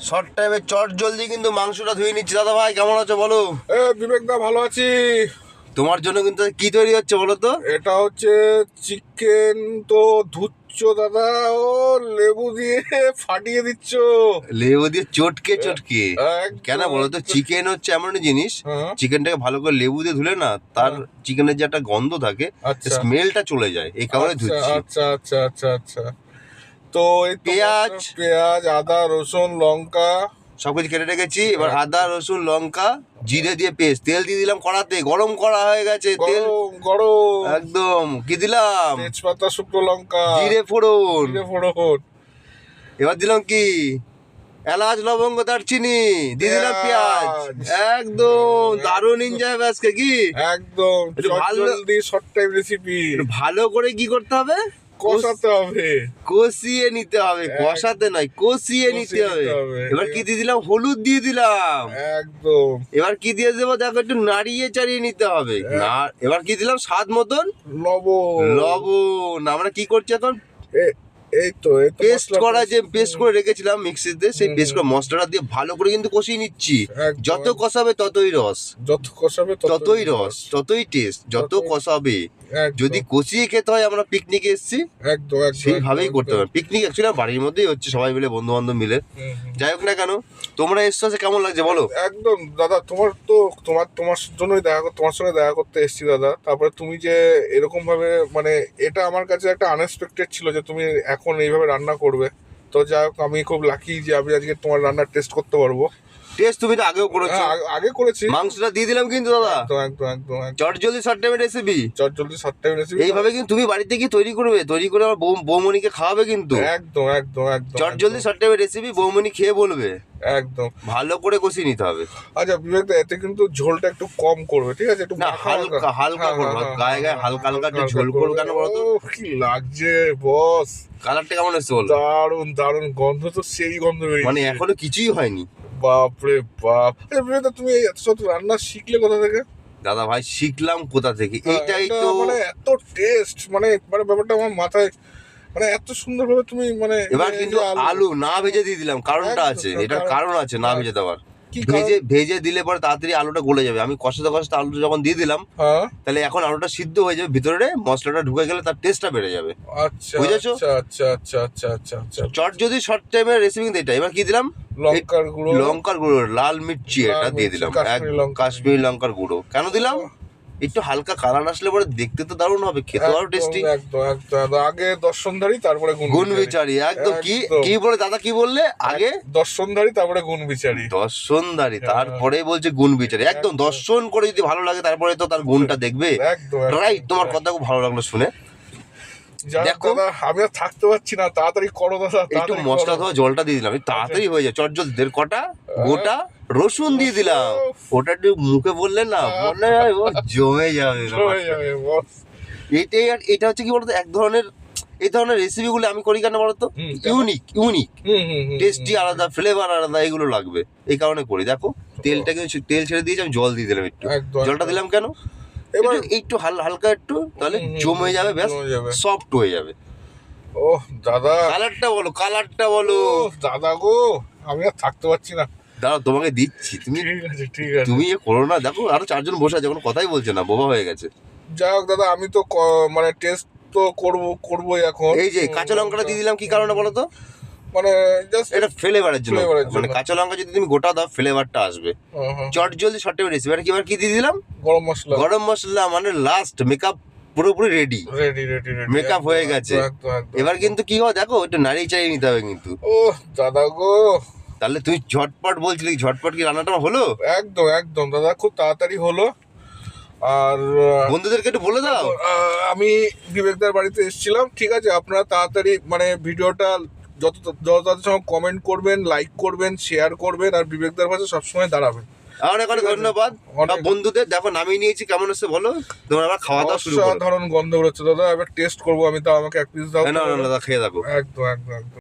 Short টাইমে চট জলদি কিন্তু মাংসটা ধুয়ে নিচ্ছি। দাদা ভাই কেমন আছো বলো? এ বিবেক দা ভালো আছি। তোমার জন্য কিন্তু কি তৈরি হচ্ছে বলো তো? এটা হচ্ছে চিকেন তো ধুচ্ছ দাদা। ও লেবু দিয়ে ফাটিয়ে দিচ্ছ। লেবু দিয়ে চটকে চটকে। কেন বলো তো চিকেন হচ্ছে এমন জিনিস হ্যাঁ। চিকেনটাকে ভালো করে লেবু দিয়ে ধুলে না তার চিকেনের যে একটা গন্ধ থাকে আচ্ছা। স্মেলটা চলে যায়। এই কারণে আচ্ছা, ধুচ্ছি। আচ্ছা আচ্ছা আচ্ছা আচ্ছা। তো পেঁয়াজ। পেঁয়াজ আদা রসুন লঙ্কা। সবকিছু কেটে রেখেছি। এবার আদা রসুন লঙ্কা জিরে দিয়ে পেস্ট। তেল দিয়ে দিলাম কড়াতে। গরম করা হয়ে গেছে তেল। গরম একদম। কি দিলাম? তেজপাতা শুকনো লঙ্কা। জিরে ফোড়ন। জিরে ফোড়ন। এবার দিলাম কি? এলাচ লবঙ্গ দারচিনি। দিয়ে দিলাম পেঁয়াজ। একদম। দারুণ এনজয় আজকে কি? একদম। ভালো- শর্ট টাইম রেসিপি ভালো করে কি করতে হবে? কষাতে হবে। কষিয়ে নিতে হবে কষাতে নয় কষিয়ে নিতে হবে। এবার কি দিয়ে দিলাম? হলুদ দিয়ে দিলাম। একদম। এবার কি দিয়ে দেবো? দেখো একটু নাড়িয়ে চাড়িয়ে নিতে হবে। এবার কি দিলাম? স্বাদ মতন লবণ। লবণ। আমরা কি করছি এখন? এ- এই তো পেস্ট করা যে পেস্ট। করে রেখেছিলাম মিক্সিতে সেই পেস্ট করা মশলাটা দিয়ে ভালো করে কিন্তু কষিয়ে নিচ্ছি। যত কষাবে ততই রস। যত কষাবে ততই রস ততই টেস্ট যত কষাবে। যদি কষিয়ে খেতে হয় আমরা পিকনিকে এসেছি। একদম সেইভাবেই করতে হবে। পিকনিক অ্যাকচুয়ালি বাড়ির মধ্যেই হচ্ছে সবাই মিলে বন্ধু বান্ধব মিলে। যাই হোক না কেন তোমরা এসছো কেমন লাগছে বলো? একদম দাদা তোমার তো তোমার তোমার জন্যই দেখা তোমার সঙ্গে দেখা করতে এসেছি দাদা। তারপরে তুমি যে এরকম ভাবে মানে এটা আমার কাছে একটা আনএক্সপেক্টেড ছিল যে তুমি এখন এইভাবে রান্না করবে। তো যাই হোক আমি খুব লাকি যে আমি আজকে তোমার রান্নার টেস্ট করতে পারব। টেস্ট তুমি তো আগেও করেছ। হ্যাঁ, আগে- আগে করেছি। মাংসটা দিয়ে দিলাম কিন্তু দাদা। একদম একদম একদম একদম। চট জলদি শর্ট টাইমের রেসিপি চট জলদি টাইম রেসিপি এইভাবে কিন্তু তুমি বাড়িতে কি তৈরি করবে। তৈরি করে আমার বৌ- বৌমণিকে খাওয়াবে কিন্তু। একদম একদম একদম চট জলদি শর্ট টাইমের রেসিপি বৌমণি খেয়ে বলবে। একদম। ভালো করে কষিয়ে নিতে হবে। আচ্ছা বিবেক দা, এতে কিন্তু ঝোলটা একটু কম করবে ঠিক আছে? একটু না, মাখা হালকা- হালকা হ্যাঁ, করব। হ্যাঁ, হ্যাঁ, গায়ে গায়ে হালকা হালকা একটু ঝোল করব। কেন বলো তো? ওহ, কি লাগছে বস। কালারটা কেমন এসছে বলো? দারুণ দারুণ গন্ধ তো সেই গন্ধ মানে এখনও কিছুই হয়নি। বাপ। আরে বিবেক দা, তুমি এত সব রান্না শিখলে কোথা থেকে? দাদা ভাই শিখলাম কোথা থেকে? এইটাই তো মানে এত টেস্ট মানে মানে ব্যাপারটা আমার মাথায় মানে এত সুন্দরভাবে তুমি মানে এবার কিন্তু আলু না ভেজে দিয়ে দিলাম কারণটা আছে এটার কারণ আছে না ভেজে দেওয়ার। ভেজে ভেজে দিলে পরে তাড়াতাড়ি আলুটা গলে যাবে। আমি কষাতে কষাতে আলুটা যখন দিয়ে দিলাম হ্যাঁ। তাহলে এখন আলুটা সিদ্ধ হয়ে যাবে ভিতরে মশলাটা ঢুকে গেলে তার টেস্টটা বেড়ে যাবে। আচ্ছা বুঝেছ? আচ্ছা আচ্ছা আচ্ছা আচ্ছা আচ্ছা আচ্ছা। চট যদি শর্ট টাইমের রেসিপি কিন্তু এটা এবার কি দিলাম? লঙ্কার গুঁড়ো। লঙ্কার গুঁড়ো লাল মির্চি এটা দিয়ে দিলাম। কাশ্মীরি লঙ্কার গুঁড়ো। কেন দিলাম? একটু হালকা কালার আসলে পরে দেখতে তো দারুণ হবে খেতে আরও টেস্টি আগে দর্শনধারী তারপরে গুণ বিচারি। একদম। কি কি বলে দাদা কি বললে? আগে? দর্শনধারী তারপরে গুণ বিচারী। দর্শনদারি তারপরে বলছে গুণ বিচারি। একদম দর্শন করে যদি ভালো লাগে তারপরে তো তার গুণটা দেখবে। রাইট তোমার কথা খুব ভালো লাগল শুনে। দেখো। আমি আর থাকতে পারছি না তাড়াতাড়ি করো দাদা একটু মশলা। ধোয়া জলটা দিয়ে দিলাম। তাড়াতাড়ি হয়ে যায়। চটজল দেড় কটা গোটা রসুন দিয়ে দিলাম। ওটা একটু মুখে বললে না মনে হয় ও জমে যাবে। এটাই আর এটা হচ্ছে কি বলতো এক ধরনের এই ধরনের রেসিপিগুলো আমি করি কেন বলতো? ইউনিক ইউনিক টেস্টি আলাদা ফ্লেভার আলাদা এগুলো লাগবে। এই কারণে করি। দেখো তেলটাকে তেল ছেড়ে দিয়েছি আমি জল দিয়ে দিলাম একটু। জলটা দিলাম কেন? এবার একটু- হালকা একটু তাহলে জমে যাবে ব্যাস। সফট হয়ে যাবে। ও দাদা। কালারটা বলো কালারটা বলো। দাদা গো আমি আর থাকতে পারছি না। দাঁড়াও তোমাকে দিচ্ছি তুমি ঠিক আছে তুমি এ করো না দেখো আরও চারজন বসে আছে কোনো কথাই বলছে না বোবা হয়ে গেছে। যাই হোক দাদা আমি তো মানে টেস্ট তো করব করবোই এখন। এই যে কাঁচা লঙ্কাটা দিয়ে দিলাম কি কারণে বলো তো? মানে জাস্ট এটা ফ্লেভারের জন্য। মানে কাঁচা লঙ্কা যদি তুমি গোটা দাও ফ্লেভারটা আসবে। চট জলদি শর্ট টাইম রেসিপি কি এবার কি দিয়ে দিলাম? গরম মশলা। গরম মশলা মানে লাস্ট মেকআপ পুরোপুরি ready ready ready ready Makeup হয়ে গেছে। এবার কিন্তু কি হয় দেখো একটু নাড়িয়ে চাড়িয়ে নিতে হবে কিন্তু। ও দাদা গো। তাহলে তুই ঝটপট বলছিলি ঝটপট কি রান্নাটা হলো? একদম একদম দাদা খুব তাড়াতাড়ি হলো। আর বন্ধুদেরকে একটু বলে দাও। আমি বিবেকদার বাড়িতে এসেছিলাম। ঠিক আছে আপনারা তাড়াতাড়ি মানে ভিডিওটা যত যত তাদের সময় কমেন্ট করবেন লাইক করবেন শেয়ার করবেন আর বিবেকদার পাশে সবসময় দাঁড়াবেন। অনেক অনেক ধন্যবাদ। সব বন্ধুদের দেখো নামিয়ে নিয়েছি কেমন হচ্ছে বলো? তোমরা আবার খাওয়া দাওয়া শুরু করো। অসাধারণ গন্ধ বেরোচ্ছে। দাদা এবার টেস্ট করব আমি তাও আমাকে এক পিস দাও। না না না, খেয়ে দেখো একদম একদম একদম।